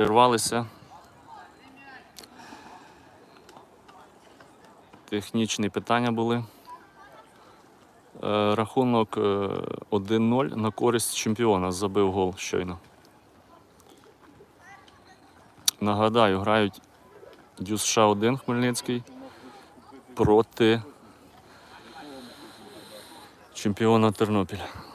перервалися. Технічні питання були. Е, Рахунок е, 1-0 на користь чемпіона. Забив гол щойно. Нагадаю, грають Дюс США 1 Хмельницький проти чемпіона Тернопіля.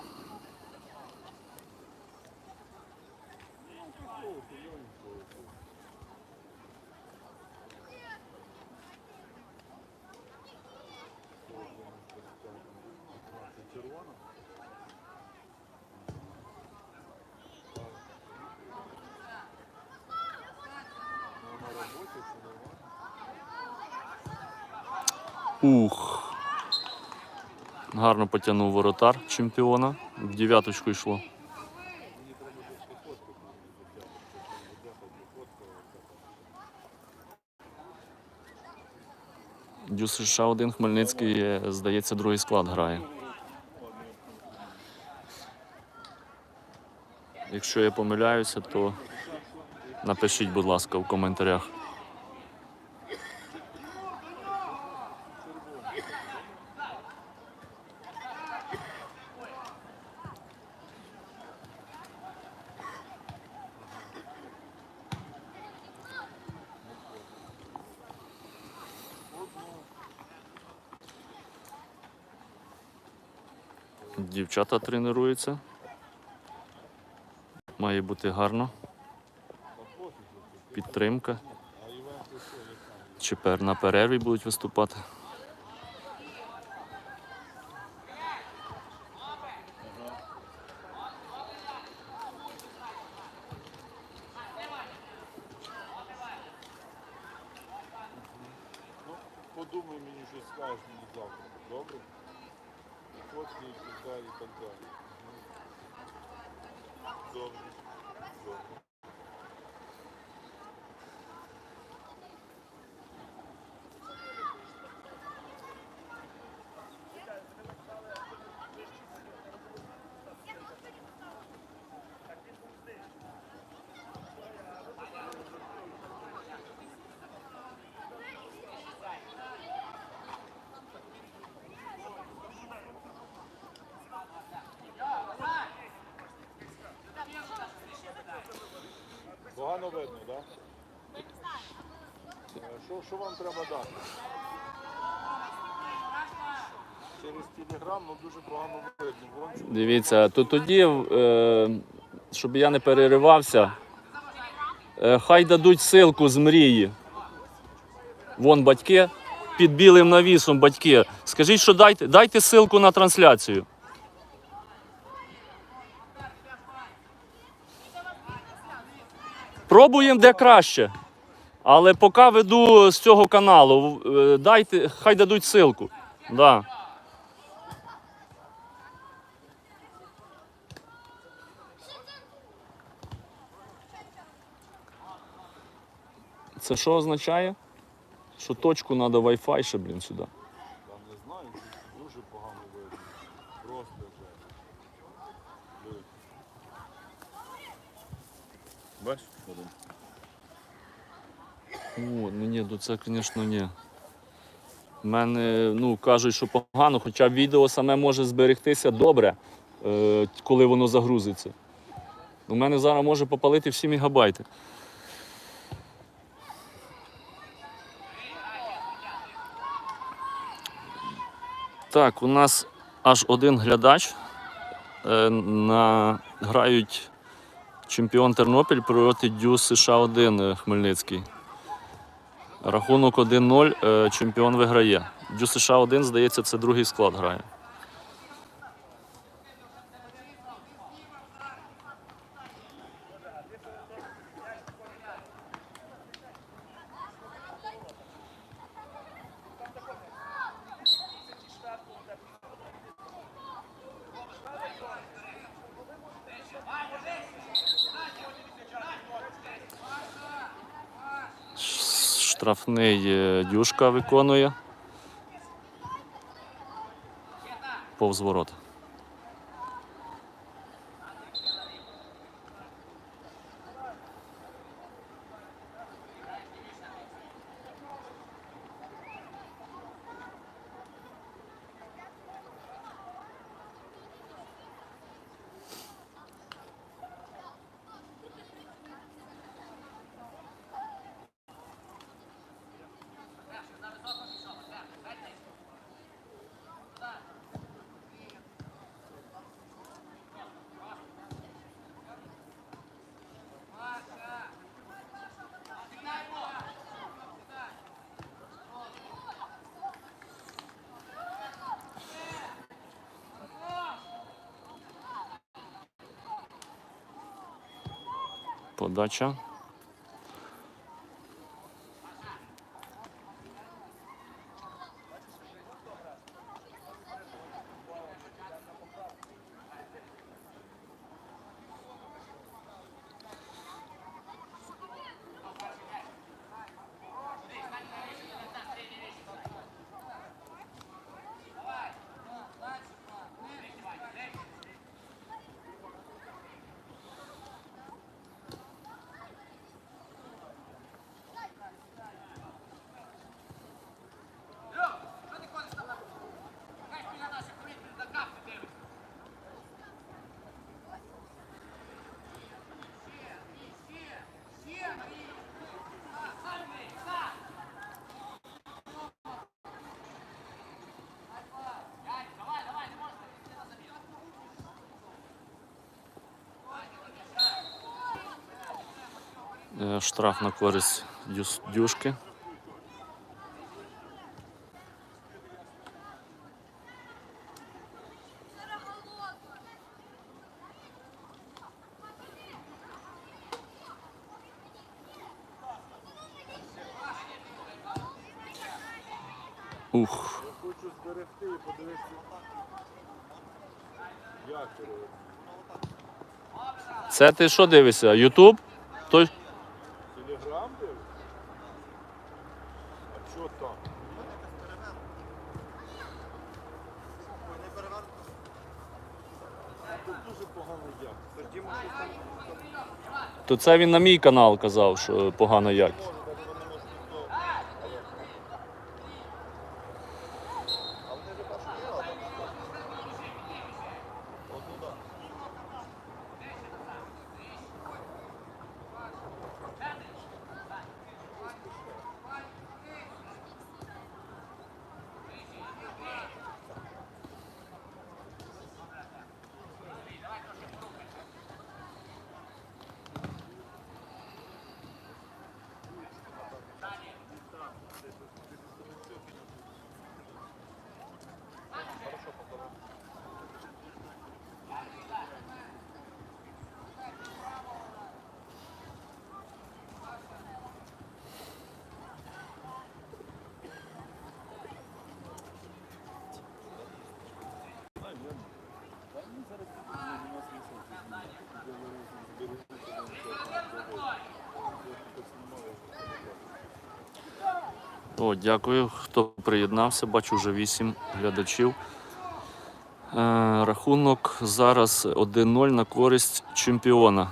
Ух. Гарно потягнув воротар чемпіона. В дев'яточку йшло. Дю США 1 Хмельницький, е, здається, другий склад грає. Якщо я помиляюся, то напишіть, будь ласка, в коментарях. Дівчата тренуються. Має бути гарно. Підтримка. Чепер на перерві будуть виступати. Подумай мені, що скажеш мені завтра. Добре? Фотки і так далі, і так далі. Мгм. Добре. Добре. Погано видно, так? Да? Е, Що, вам треба дати? Через телеграм ну, дуже погано видно. Дивіться, то тоді, е, щоб я не переривався, е, хай дадуть силку з мрії. Вон батьки під білим навісом батьки. Скажіть, що дайте, дайте силку на трансляцію. Пробуємо де краще. Але поки веду з цього каналу, е, дайте, хай дадуть силку. Да. Це що означає? Що точку треба Wi-Fi ще, блін, сюди. Я не знаю, тут дуже погано видно. Просто вже. Диви. Бачиш? Один. О, ну ні, то це, звісно, ні. У мене ну, кажуть, що погано, хоча відео саме може зберегтися добре, е, коли воно загрузиться. У мене зараз може попалити всі мегабайти. Так, у нас аж один глядач. Е, на... Грають чемпіон Тернопіль проти Дю США 1 Хмельницький. Рахунок 1-0, е, чемпіон виграє. Дю США 1, здається, це другий склад грає. Штрафний е, дюшка виконує. Повз ворот. Подача. Штраф на користь дюшки. Ух, Хочу зберегти і подивитися. Як це ти що дивишся? Ютуб? Той Телеграм дивишся? А що там? Тут дуже погано як. То це він на мій канал казав, що погана якість. О, дякую, хто приєднався. Бачу вже 8 глядачів. Е, рахунок зараз 1-0 на користь чемпіона.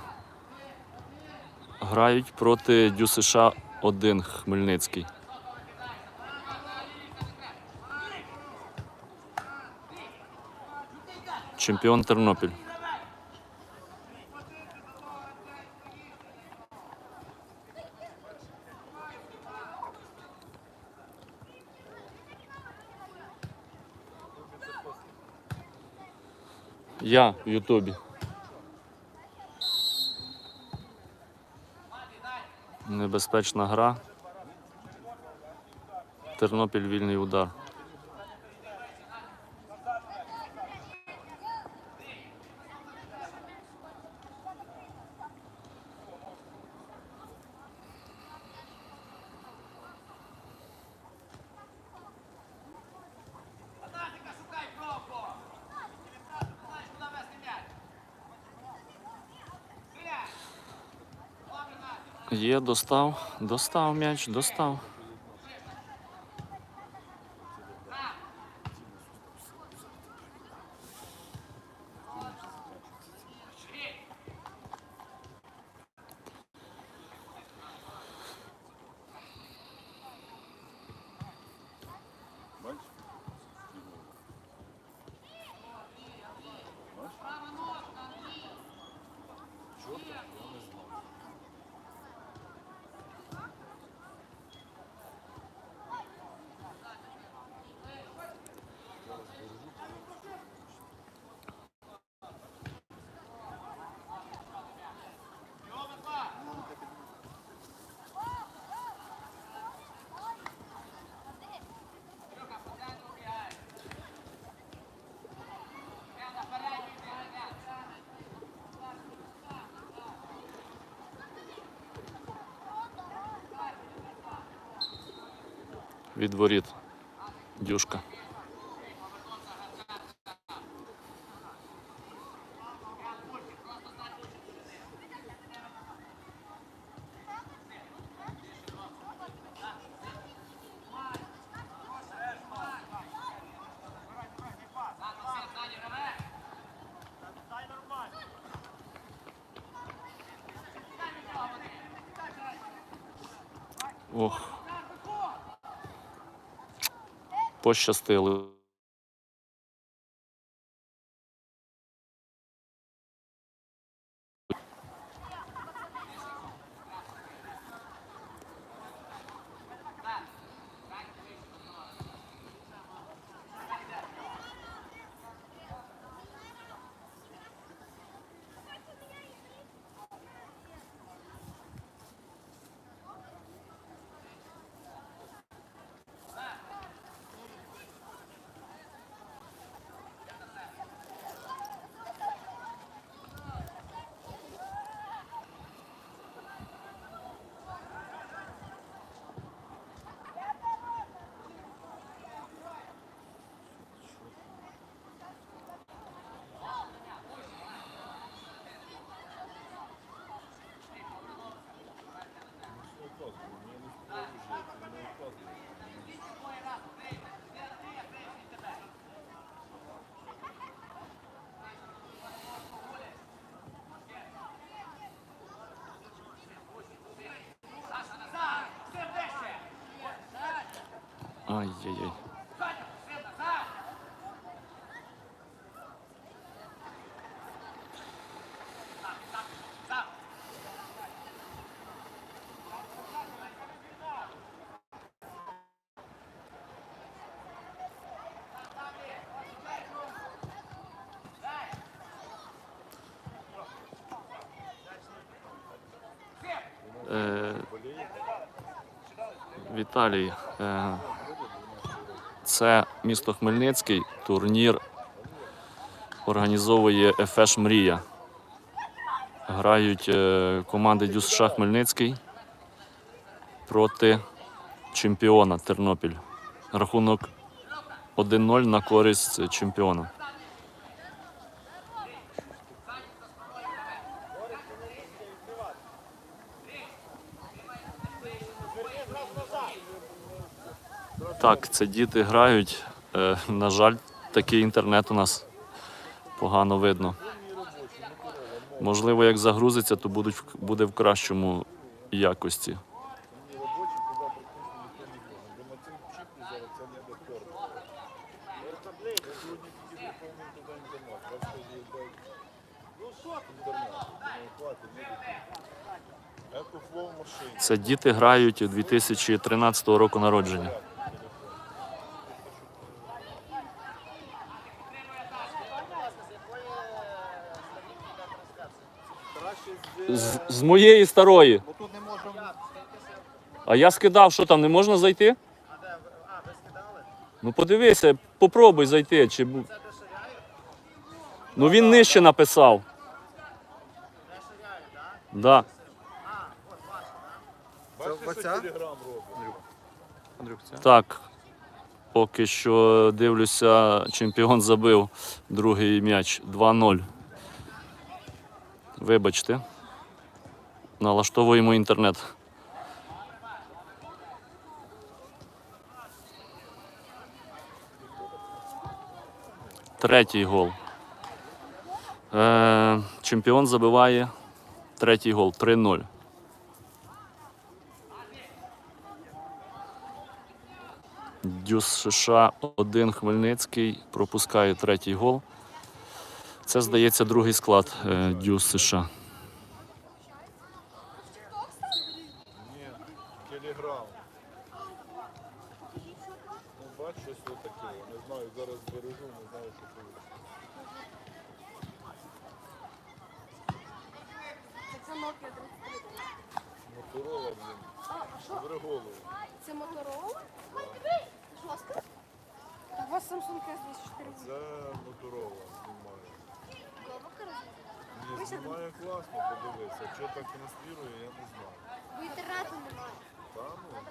Грають проти ДЮСШ 1 Хмельницький. Чемпіон Тернопіль. Я в Ютубі. Небезпечна гра. Тернопіль вільний удар. Є, достав, достав м'яч, достав. Від воріт. Дюшка. Ох. Пощастило. Ай-яй-яй. Е, Віталій, е, це місто Хмельницький, турнір організовує ФШ Мрія. Грають е, команди ДЮСШ Хмельницький проти чемпіона Тернопіль. Рахунок 1-0 на користь чемпіона. Так, це діти грають. Е, на жаль, такий інтернет у нас погано видно. Можливо, як загрузиться, то будуть, буде в кращому якості. Ні, робочі туди практично ніхто не зможе. Бо на цим чіпі зараз це не доторкнути. Я сьогодні тільки заповнив туди інтернет. Бачите, є дай- інтернет. Думаю, хватить, не дитина. Екофлоу в машині. Це діти грають 2013 року народження. Краще з... З, моєї старої. Бо тут не можемо... А я скидав, що там не можна зайти? Ну подивися, попробуй зайти. Чи... Ну він нижче написав. Да. Бачите, телеграм робить? Так. Поки що дивлюся, чемпіон забив другий м'яч 2-0. Вибачте. Налаштовуємо інтернет. Третій гол. Е, чемпіон забиває третій гол 3-0. Дюс США 1 Хмельницький пропускає третій гол. Це, здається, другий склад е, Дюс США. Ні, телеграм. Бач, щось отаке. Не знаю, зараз збережу, не знаю, що буде. Це Nokia 33. Моторола, блін. Бери голову. Це Motorola? Жорстко? У вас Samsung S24. Це моторола знімає. Ні, знімає класно, подивися. Що так транслює, я не знаю. В інтернету немає. Та ну.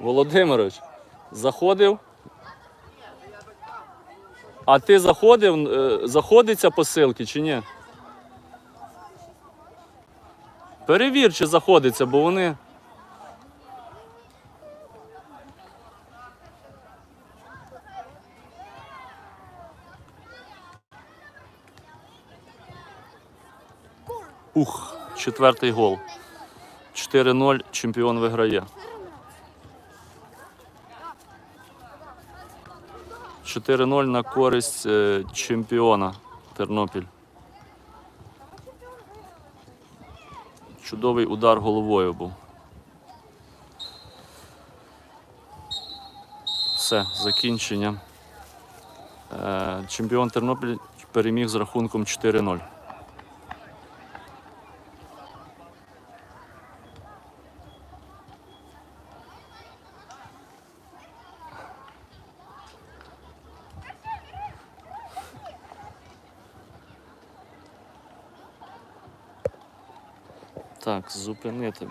Володимирович, заходив? А ти заходив, е, заходиться посилки чи ні? Перевір, чи заходиться, бо вони. Ух, четвертий гол. 4-0, чемпіон виграє. 4-0 на користь е, чемпіона Тернопіль. Чудовий удар головою був. Все, закінчення. Е, Чемпіон Тернопіль переміг з рахунком 4-0. Зупинити.